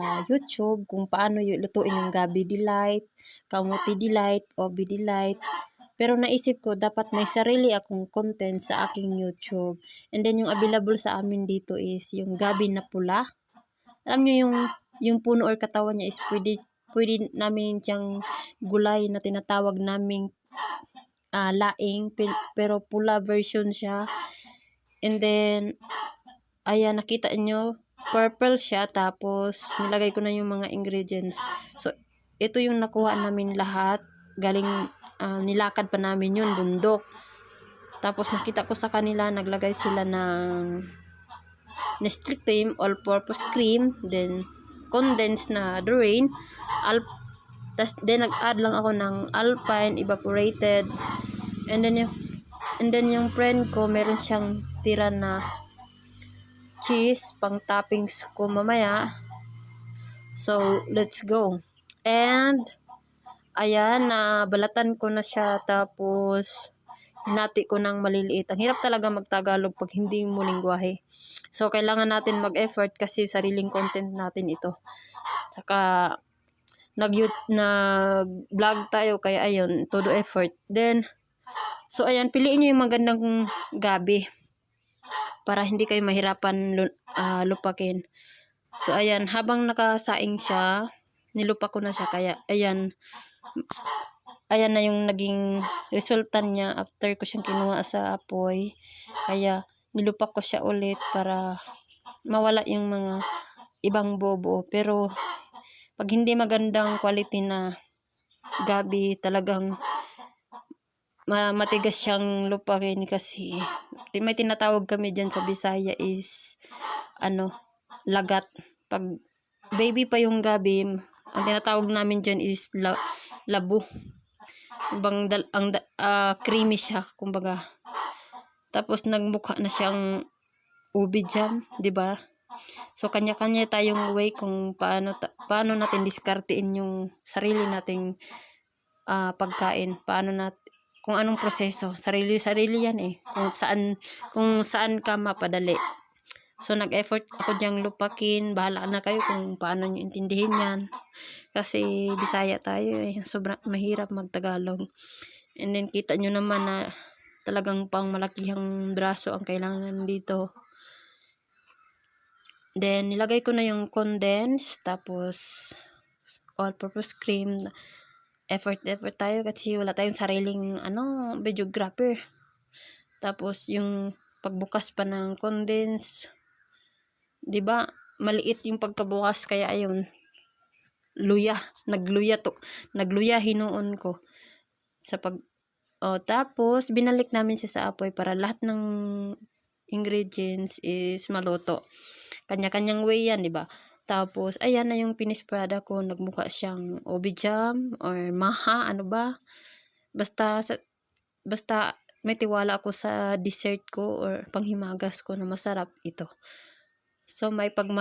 ah, YouTube kung paano lutuin yung Gabi Delight, Kamuti Delight, Obi Delight. Pero naisip ko, dapat may sarili akong content sa aking YouTube. And then yung available sa amin dito is yung Gabi na pula. Alam nyo yung, yung puno or katawan niya is pwede, pwede namin siyang gulay na tinatawag naming ah, laing, pe- pero pula version siya. And then, ayan, nakita nyo, purple siya, tapos nilagay ko na yung mga ingredients. So, ito yung nakuha namin lahat. Galing, ah, nilakad pa namin yun, bundok. Tapos nakita ko sa kanila, naglagay sila ng Nestle cream, all-purpose cream, then condensed na Doreen, al tas then nag-add lang ako ng Alpine evaporated. And then yung and then yung friend ko, meron siyang tira na cheese pang toppings ko mamaya. So, let's go. And ayan, na balatan ko na siya tapos hinati ko ng maliliit. Ang hirap talaga magtagalog pag hindi mo lingwahe. So, kailangan natin mag-effort kasi sariling content natin ito. Saka, nag nag-vlog tayo kaya ayun, todo effort. Then, so ayan, piliin niyo yung magandang gabi para hindi kayo mahirapan uh, lupakin. So, ayan, habang nakasaing siya, nilupa ko na siya. Kaya, ayan, ayan na yung naging resulta niya after ko siyang kinuha sa apoy. Kaya nilupak ko siya ulit para mawala yung mga ibang bobo. Pero pag hindi magandang quality na gabi talagang matigas siyang lupakin kasi may tinatawag kami dyan sa Bisaya is ano lagat. Pag baby pa yung gabi ang tinatawag namin dyan is la, labo bang dal, ang uh, creamy siya kumbaga. Tapos nagmukha na siyang ubi jam di ba? So kanya-kanya tayong way kung paano ta, paano natin diskartein yung sarili nating uh, pagkain. Paano nat kung anong proseso sarili-sarili yan eh kung saan kung saan ka mapadali So, nag-effort ako diyang lupakin. Bahala na kayo kung paano nyo intindihin yan. Kasi, Bisaya tayo eh. Sobrang mahirap magtagalog. And then, kita nyo naman na talagang pang malakihang braso ang kailangan dito. Then, nilagay ko na yung condense. Tapos, all-purpose cream. Effort, effort tayo kasi wala tayong sariling, ano, videographer. Tapos, yung pagbukas pa ng condense 'di ba? Maliit yung pagkabukas kaya ayun. Luya, nagluya to. Nagluya hinuon ko sa pag Oh, tapos binalik namin siya sa apoy para lahat ng ingredients is maluto. Kanya-kanyang way yan, 'di ba? Tapos ayan na yung finished product ko, nagmukha siyang obi jam or maha, ano ba? Basta sa, basta may tiwala ako sa dessert ko or panghimagas ko na masarap ito. So, may pagmay